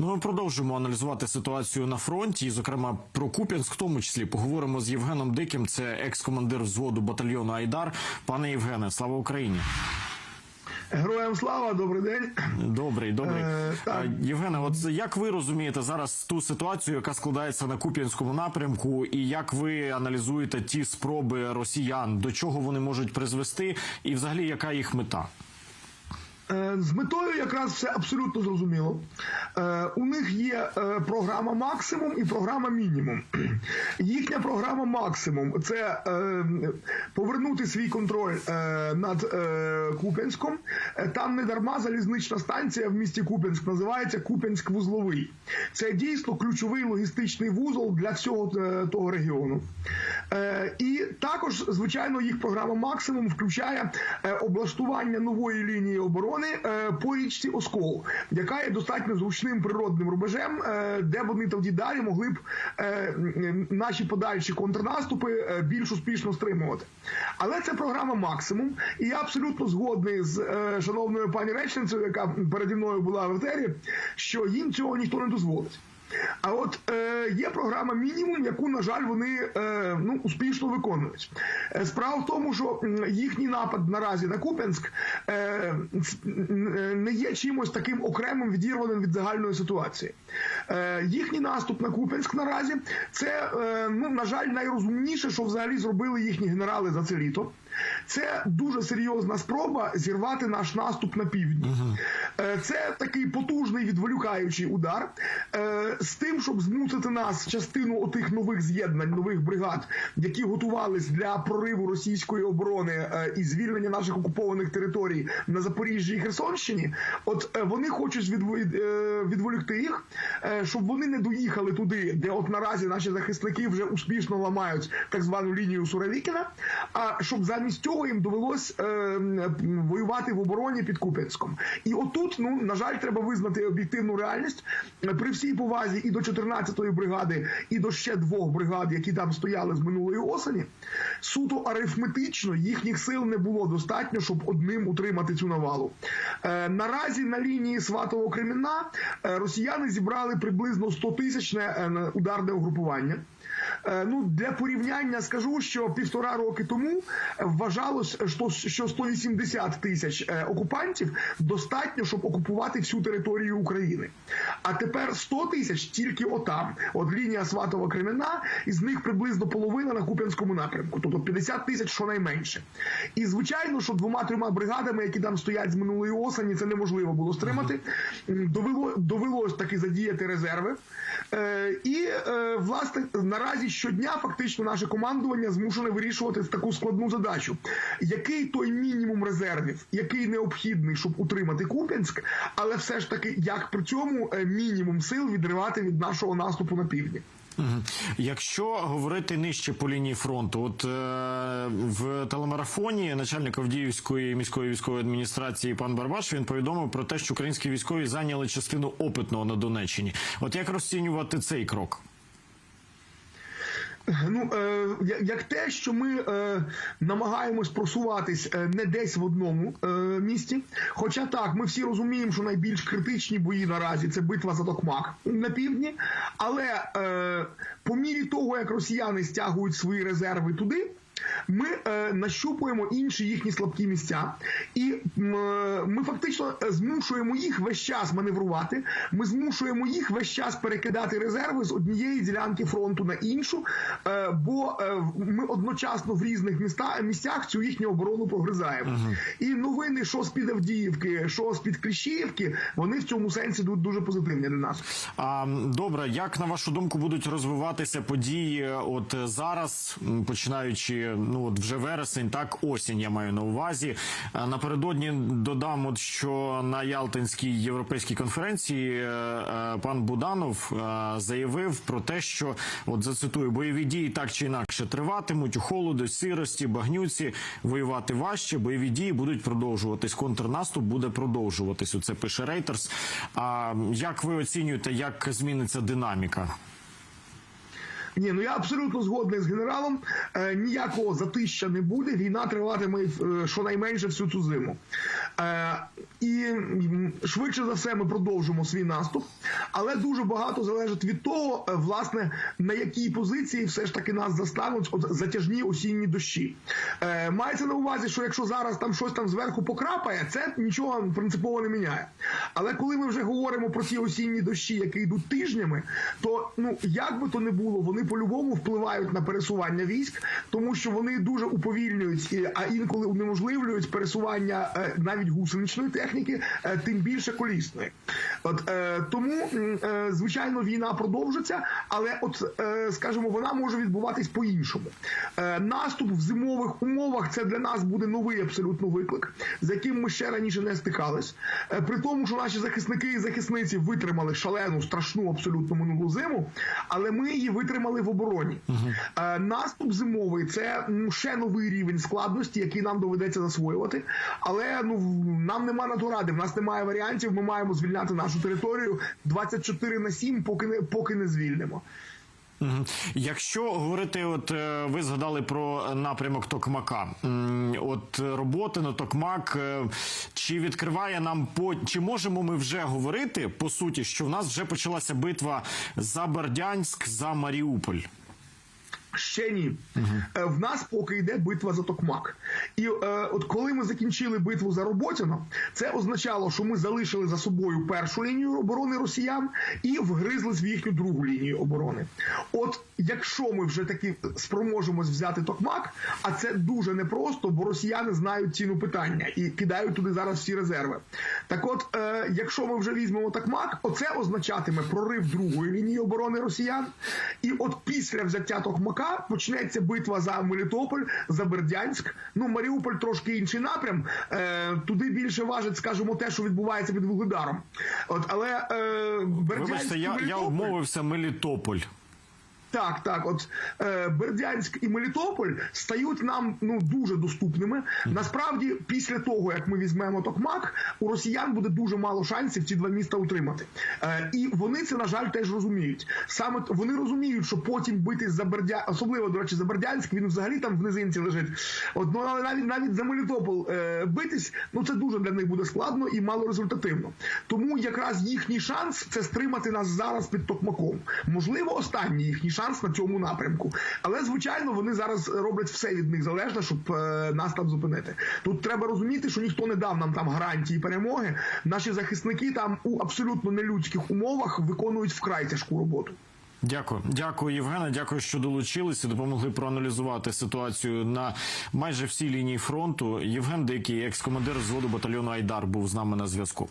Ну, ми продовжуємо аналізувати ситуацію на фронті, і, зокрема, про Куп'янськ, в тому числі поговоримо з Євгеном Диким. Це екс-командир взводу батальйону Айдар. Пане Євгене, слава Україні! Героям слава, добрий день. Добрий, добрий. Е. Е, Євгене, от як ви розумієте зараз ту ситуацію, яка складається на Куп'янському напрямку, і як ви аналізуєте ті спроби росіян, до чого вони можуть призвести, і взагалі яка їх мета? Е, З метою якраз все абсолютно зрозуміло. Е, У них є е, програма максимум і програма мінімум. Їхня програма максимум це повернути свій контроль над Куп'янськом. Е, Там не дарма залізнична станція в місті Куп'янськ називається Куп'янськ вузловий. Це дійсно ключовий логістичний вузол для всього того регіону. І також, звичайно, їх програма максимум включає облаштування нової лінії оборони е, по річці Оскол, яка є достатньо зручним природним рубежем, е, де вони тоді далі могли б е, наші подальші контрнаступи більш успішно стримувати. Але це програма максимум, і я абсолютно згодний з шановною пані речницею, яка переді мною була в етері, що їм цього ніхто не дозволить. А от е, є програма мінімум, яку, на жаль, вони е, ну, успішно виконують. Е, Справа в тому, що їхній напад наразі на Куп'янськ е, е, не є чимось таким окремим відірваним від загальної ситуації. Е, їхній наступ на Куп'янськ наразі це, е, ну, на жаль, найрозумніше, що взагалі зробили їхні генерали за це літо. Це дуже серйозна спроба зірвати наш наступ на півдні. Е, Це такий потужний відволікаючий удар е, з тим, щоб змусити нас частину отих нових з'єднань, нових бригад, які готувались для прориву російської оборони е, і звільнення наших окупованих територій на Запоріжжі і Херсонщині. От вони хочуть відволікти їх, щоб вони не доїхали туди, де от наразі наші захисники вже успішно ламають так звану лінію Суровікіна. А щоб замість цього їм довелось е, воювати в обороні під Куп'янськом. І отут, ну на жаль, треба визнати об'єктивну реальність при всій повазі і до 14-ї бригади, і до ще двох бригад, які там стояли з минулої осені. Суто арифметично їхніх сил не було достатньо, щоб одним утримати цю навалу. Е, наразі на лінії Сватово Кремінна е, росіяни зібрали приблизно 100 тисячне ударне угрупування. Е, Ну, для порівняння скажу, що півтора роки тому вважалось, що- що 180 тисяч е, окупантів достатньо, щоб окупувати всю територію України. А тепер 100 тисяч тільки отам. От лінія Сватова Кремена, із них приблизно половина на Куп'янському напрямку, тобто 50 тисяч щонайменше. І звичайно, що двома-трьома бригадами, які там стоять з минулої осені, це неможливо було стримати. Довело довелось таки задіяти резерви. Е, і власне наразі щодня фактично наше командування змушене вирішувати таку складну задачу. Який той мінімум резервів, який необхідний, щоб утримати Куп'янськ, але все ж таки, як при цьому е, мінімум сил відривати від нашого наступу на півдні. Якщо говорити нижче по лінії фронту, от е, в телемарафоні начальник Авдіївської міської військової адміністрації пан Барбаш він повідомив про те, що українські військові зайняли частину опитного на Донеччині. От як розцінювати цей крок? Ну, е, як те, що ми е, намагаємось просуватись е, не десь в одному місті. Хоча так, ми всі розуміємо, що найбільш критичні бої наразі це битва за Токмак на півдні. Але по мірі того, як росіяни стягують свої резерви туди. Ми е, нащупуємо інші їхні слабкі місця, і е, ми фактично е, змушуємо їх весь час маневрувати. Ми змушуємо їх весь час перекидати резерви з однієї ділянки фронту на іншу, е, бо е, ми одночасно в різних міста, місцях цю їхню оборону прогризаємо. І новини, що з під Авдіївки, що з під Кліщіївки, вони в цьому сенсі йдуть дуже позитивні для нас. А добре, як на вашу думку будуть розвиватися події? От е, зараз, м, ну от вже вересень, так осінь я маю на увазі. Е, Напередодні додам, от що на Ялтинській європейській конференції е, е, пан Буданов заявив про те, що от зацитую бойові дії так чи інакше триватимуть у холоду, сирості, багнюці, воювати важче. Бойові дії будуть продовжуватись. Контрнаступ буде продовжуватись. Це пише Рейтерс. А як ви оцінюєте, як зміниться динаміка? Ні, ну я абсолютно згодний з генералом. Е, ніякого затища не буде. Війна триватиме е, щонайменше всю цю зиму. Е, і швидше за все ми продовжимо свій наступ, але дуже багато залежить від того, е, власне, на якій позиції все ж таки нас застануть от затяжні осінні дощі. Е, мається на увазі, що якщо зараз там щось там зверху покрапає, це нічого принципово не міняє. Але коли ми вже говоримо про ті осінні дощі, які йдуть тижнями, то ну як би то не було, вони по-любому впливають на пересування військ, тому що вони дуже уповільнюють, і- а інколи унеможливлюють пересування е, навіть гусеничної техніки, е, тим більше колісної. От е, тому, е, звичайно, війна продовжиться, але от е, скажімо, вона може відбуватись по-іншому. Е, наступ в зимових умовах це для нас буде новий абсолютно виклик, з яким ми ще раніше не стикались. Е, при тому, що наші захисники і захисниці витримали шалену, страшну абсолютно минулу зиму, але ми її витримали в обороні. Е, наступ зимовий це ну, ще новий рівень складності, який нам доведеться засвоювати. Але ну нам нема на то ради. В нас немає варіантів. Ми маємо звільняти нашу територію 24 на 7, поки не поки не звільнимо. Якщо говорити, от е, ви згадали про напрямок Токмака, от е, роботи на Токмак, е, чи відкриває нам по чи можемо ми вже говорити по суті, що в нас вже почалася битва за Бердянськ за Маріуполь? Ще ні. Е, В нас поки йде битва за Токмак. І е, от коли ми закінчили битву за Роботіно, це означало, що ми залишили за собою першу лінію оборони росіян і вгризлись в їхню другу лінію оборони. От якщо ми вже таки спроможемось взяти Токмак, а це дуже непросто, бо росіяни знають ціну питання і кидають туди зараз всі резерви. Так от, е, якщо ми вже візьмемо Токмак, оце означатиме прорив другої лінії оборони росіян. І от після взяття Токмака почнеться битва за Мелітополь, за Бердянськ. Ну, Маріуполь трошки інший напрям. Е, туди більше важить, скажімо, те, що відбувається під Вугледаром. От, але е, Бердянськ Вибачте, я, я обмовився Мелітополь. Так, так, от е, Бердянськ і Мелітополь стають нам ну дуже доступними. Насправді, після того як ми візьмемо Токмак, у росіян буде дуже мало шансів ці два міста утримати. Е, і вони це на жаль теж розуміють. Саме вони розуміють, що потім битись за Бердя, особливо до речі, за Бердянськ, він взагалі там в низинці лежить. От ну але навіть навіть за Мелітополь е, битись, ну це дуже для них буде складно і мало результативно. Тому якраз їхній шанс це стримати нас зараз під Токмаком. Можливо, останній їхній шанс на цьому напрямку. Але звичайно, вони зараз роблять все від них залежне, щоб е, нас там зупинити. Тут треба розуміти, що ніхто не дав нам там гарантії перемоги. Наші захисники там у абсолютно нелюдських умовах виконують вкрай тяжку роботу. Дякую, дякую, Євгене. Дякую, що долучилися. Допомогли проаналізувати ситуацію на майже всій лінії фронту. Євген Дикий, екс-командир взводу батальйону Айдар, був з нами на зв'язку.